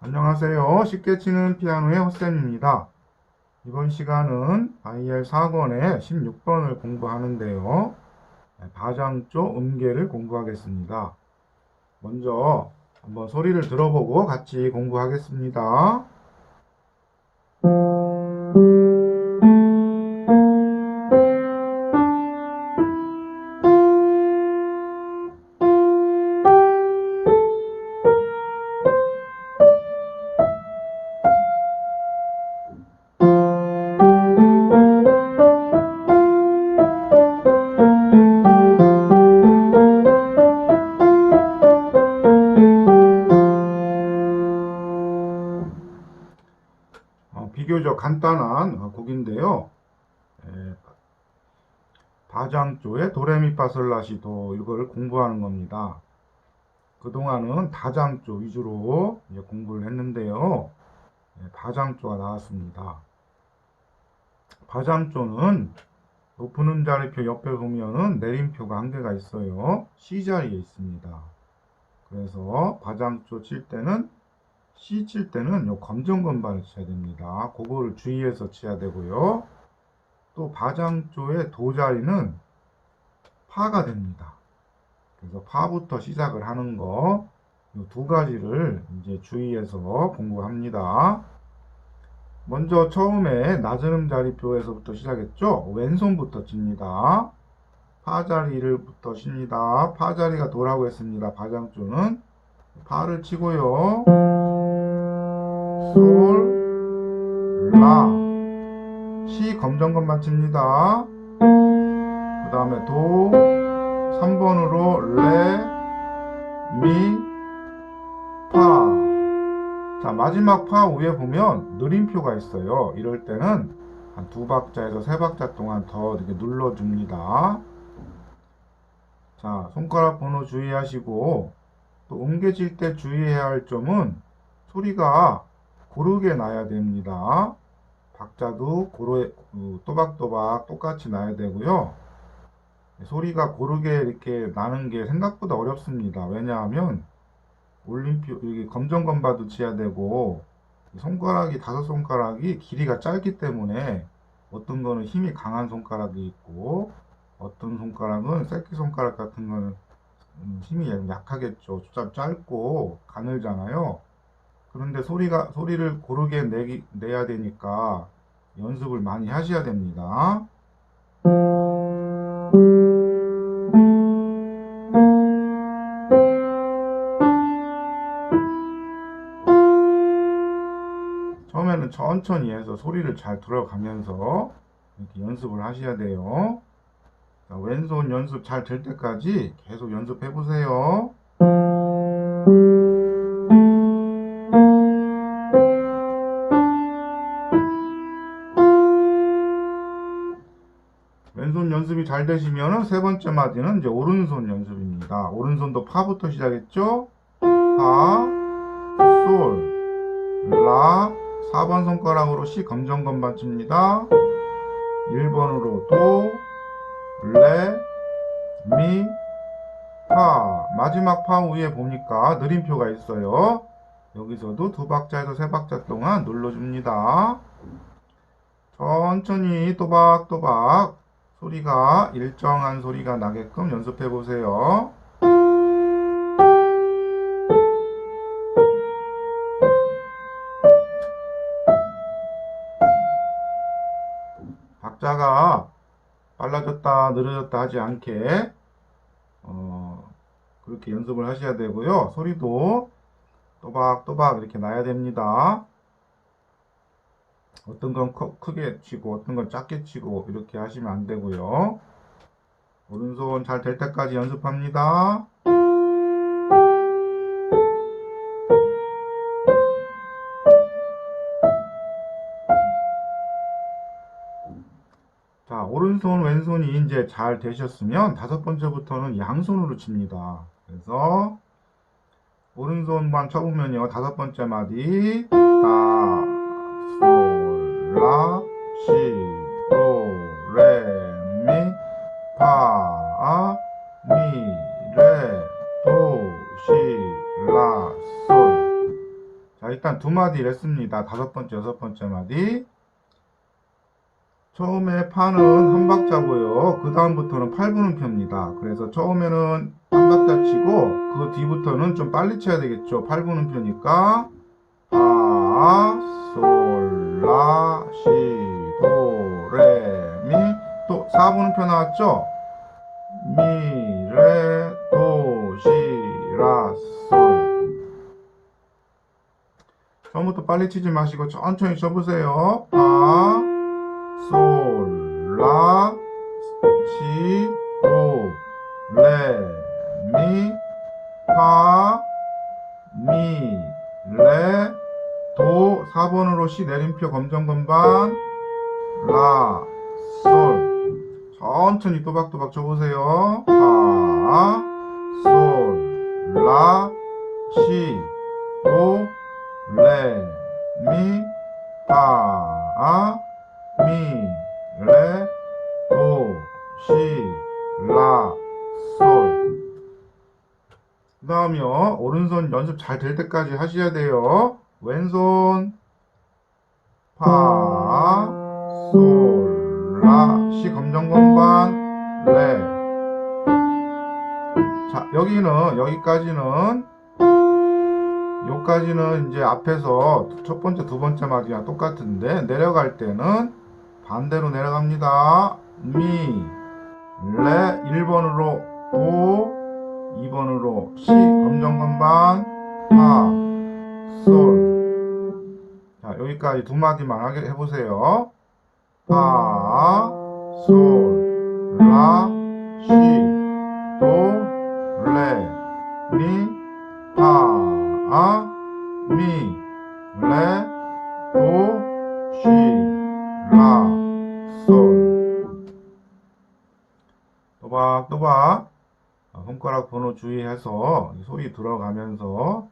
안녕하세요. 쉽게 치는 피아노의 헛쌤입니다. 이번 시간은 IR 4권의 16번을 공부하는데요. 네, 바장조 음계를 공부하겠습니다. 먼저 한번 소리를 들어보고 같이 공부하겠습니다. 어, 비교적 간단한 어, 곡인데요. 에, 다장조의 도레미파솔라시도 이걸 공부하는 겁니다. 그동안은 다장조 위주로 공부를 했는데요. 예, 다장조가 나왔습니다. 다장조는 높은 음자리표 옆에 보면은 내림표가 한 개가 있어요. C 자리에 있습니다. 그래서 바장조 칠 때는 C 칠 때는 요 검정 건반을 쳐야 됩니다. 그거를 주의해서 쳐야 되고요. 또 바장조의 도 자리는 파가 됩니다. 그래서 파부터 시작을 하는 거, 이두 가지를 이제 주의해서 공부합니다. 먼저 처음에 낮은 음 자리표에서부터 시작했죠. 왼손부터 칩니다. 파 자리를부터 칩니다. 파 자리가 도라고 했습니다. 바장조는 파를 치고요. 솔, 라, 시 검정건만 칩니다. 그 다음에 도, 3번으로 레, 미, 파. 자, 마지막 파 위에 보면 느림표가 있어요. 이럴 때는 한 두 박자에서 세 박자 동안 더 이렇게 눌러줍니다. 자, 손가락 번호 주의하시고, 또 옮겨질 때 주의해야 할 점은 소리가 고르게 나야 됩니다. 박자도 고르, 그 또박또박 똑같이 나야 되고요. 소리가 고르게 이렇게 나는 게 생각보다 어렵습니다. 왜냐하면 올림표 여기 검정 건바도 치야 되고 손가락이 다섯 손가락이 길이가 짧기 때문에 어떤 거는 힘이 강한 손가락이 있고 어떤 손가락은 새끼 손가락 같은 거는 음, 힘이 약하겠죠. 좀 짧고 가늘잖아요. 그런데 소리가 소리를 고르게 내기, 내야 되니까 연습을 많이 하셔야 됩니다. 처음에는 천천히 해서 소리를 잘 들어가면서 이렇게 연습을 하셔야 돼요. 자, 왼손 연습 잘 될 때까지 계속 연습해 보세요. 잘 되시면은 세 번째 마디는 이제 오른손 연습입니다. 오른손도 파부터 시작했죠? 파, 솔, 라, 4번 손가락으로 C 검정 건반 칩니다. 1번으로 도, 레, 미, 파. 마지막 파 위에 보니까 느림표가 있어요. 여기서도 두 박자에서 세 박자 동안 눌러줍니다. 천천히 또박또박 소리가 일정한 소리가 나게끔 연습해 보세요. 박자가 빨라졌다 느려졌다 하지 않게 어, 그렇게 연습을 하셔야 되고요. 소리도 또박또박 이렇게 나야 됩니다. 어떤 건 크, 크게 치고 어떤 건 작게 치고 이렇게 하시면 안 되고요. 오른손 잘 될 때까지 연습합니다. 자, 오른손, 왼손이 이제 잘 되셨으면 다섯 번째부터는 양손으로 칩니다. 그래서 오른손만 쳐보면요. 다섯 번째 마디 다, 두 마디를 했습니다. 다섯 번째, 여섯 번째 마디. 처음에 파는 한 박자고요. 그 다음부터는 8분음표입니다. 그래서 처음에는 한 박자 치고 그 뒤부터는 좀 빨리 쳐야 되겠죠. 8분음표니까 파, 솔, 라, 시, 도, 레, 미, 또 4분음표 나왔죠? 미, 레, 처음부터 빨리 치지 마시고 천천히 쳐보세요. 파, 솔, 라, 시, 도, 레, 미, 파, 미, 레, 도, 4번으로 시 내림표 검정건반, 라, 솔. 천천히 또박또박 쳐보세요. 파, 솔, 라, 시, 파, 미, 레, 도, 시, 라, 솔. 그 다음이요. 오른손 연습 잘 될 때까지 하셔야 돼요. 왼손, 파, 솔, 라, 시 검정 건반, 레. 자, 여기는, 여기까지는, 여기까지는 이제 앞에서 첫 번째, 두 번째 마디랑 똑같은데, 내려갈 때는 반대로 내려갑니다. 미, 레, 1번으로 도, 2번으로 시, 검정건반, 파, 솔. 자, 여기까지 두 마디만 하게 해보세요. 파, 솔, 주의해서 이 소리 들어가면서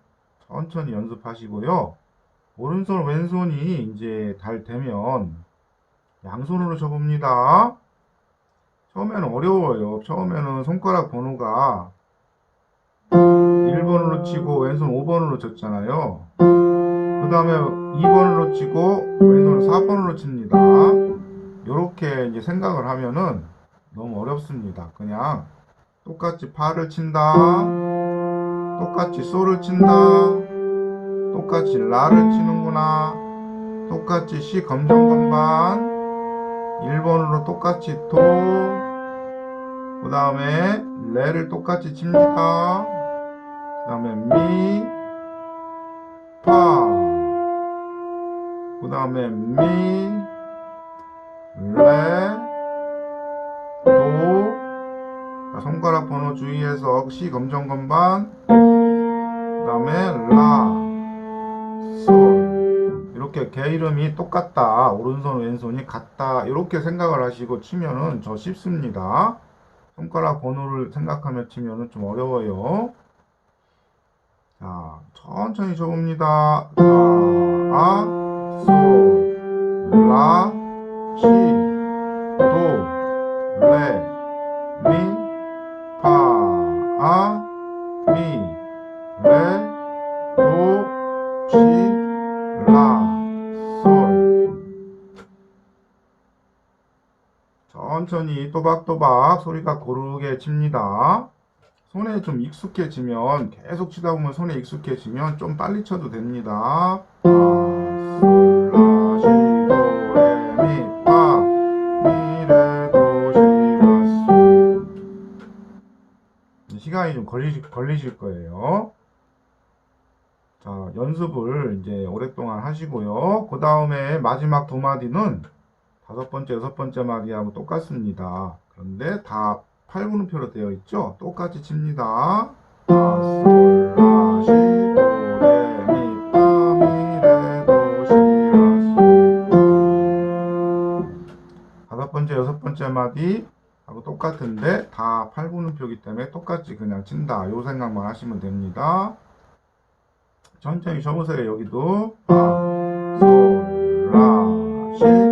천천히 연습하시고요. 오른손 왼손이 이제 달 되면 양손으로 쳐봅니다. 처음에는 어려워요. 처음에는 손가락 번호가 1번으로 치고 왼손 5번으로 쳤잖아요. 그 다음에 2번으로 치고 왼손 4번으로 칩니다. 이렇게 이제 생각을 하면은 너무 어렵습니다. 그냥 똑같이 파를 친다. 똑같이 솔을 친다. 똑같이 라를 치는구나. 똑같이 시 검정 건반. 1번으로 똑같이 도. 그 다음에 레를 똑같이 칩니다. 그 다음에 미. 파. 그 다음에 미. 번호 주의해서 시 검정 건반. 그 다음에 라. 솔 이렇게 개 이름이 똑같다 오른손 왼손이 같다 이렇게 생각을 하시고 치면은 저 쉽습니다 손가락 번호를 생각하며 치면은 좀 어려워요 자 천천히 쳐봅니다 라, 아, 솔, 라, 시, 천천히 또박또박 소리가 고르게 칩니다. 손에 좀 익숙해지면 계속 치다 보면 손에 익숙해지면 좀 빨리 쳐도 됩니다. 시간이 좀 걸리실, 걸리실 거예요. 자, 연습을 이제 오랫동안 하시고요. 그 다음에 마지막 두 마디는 다섯 번째, 여섯 번째 마디하고 똑같습니다. 그런데 다 8분음표로 되어 있죠? 똑같이 칩니다. 다섯 번째, 여섯 번째 마디 하고 똑같은데 다 8분음표이기 때문에 똑같이 그냥 친다. 요 생각만 하시면 됩니다. 천천히 쳐보세요. 여기도 파, 솔, 라, 시,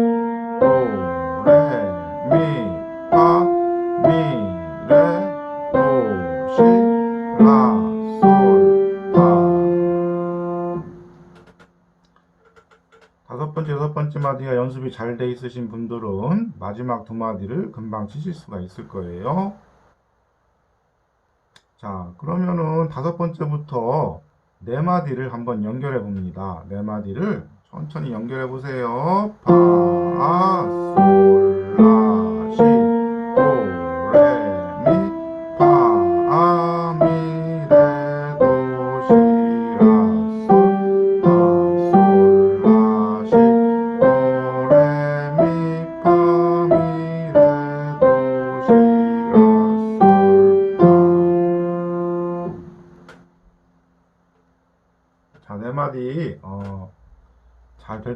마디가 연습이 잘 돼 있으신 분들은 마지막 두 마디를 금방 치실 수가 있을 거예요. 자, 그러면은 다섯 번째부터 네 마디를 한번 연결해 봅니다. 네 마디를 천천히 연결해 보세요. 파, 솔,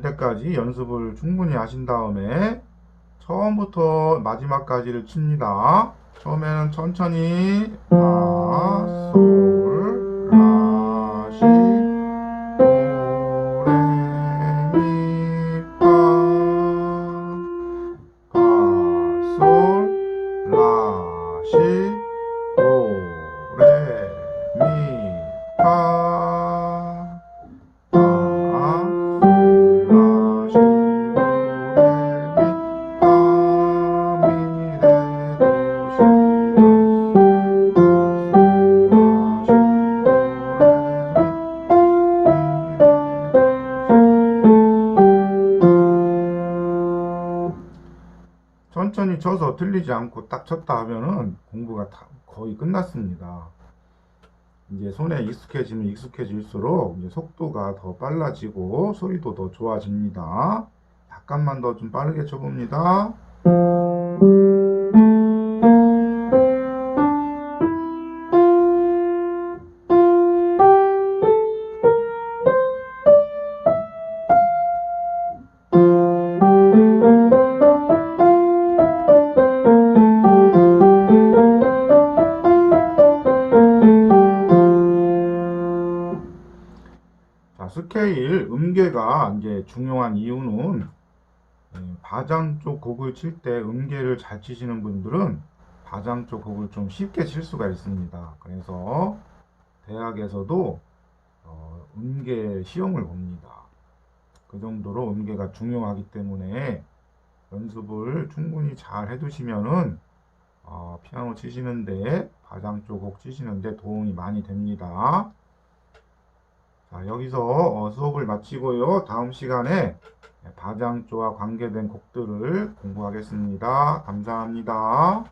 될 때까지 연습을 충분히 하신 다음에 처음부터 마지막까지를 칩니다. 처음에는 천천히 파, 솔, 천천히 쳐서 틀리지 않고 딱 쳤다 하면은 공부가 다 거의 끝났습니다. 이제 손에 익숙해지면 익숙해질수록 이제 속도가 더 빨라지고 소리도 더 좋아집니다. 약간만 더 좀 빠르게 쳐봅니다. 스케일 음계가 이제 중요한 이유는 예, 바장 쪽 곡을 칠 때 음계를 잘 치시는 분들은 바장 쪽 곡을 좀 쉽게 칠 수가 있습니다. 그래서 대학에서도 어, 음계 시험을 봅니다. 그 정도로 음계가 중요하기 때문에 연습을 충분히 잘 해두시면은 어, 피아노 치시는데 바장 쪽 곡 치시는데 도움이 많이 됩니다. 자, 여기서 어, 수업을 마치고요. 다음 시간에 바장조와 관계된 곡들을 공부하겠습니다. 감사합니다.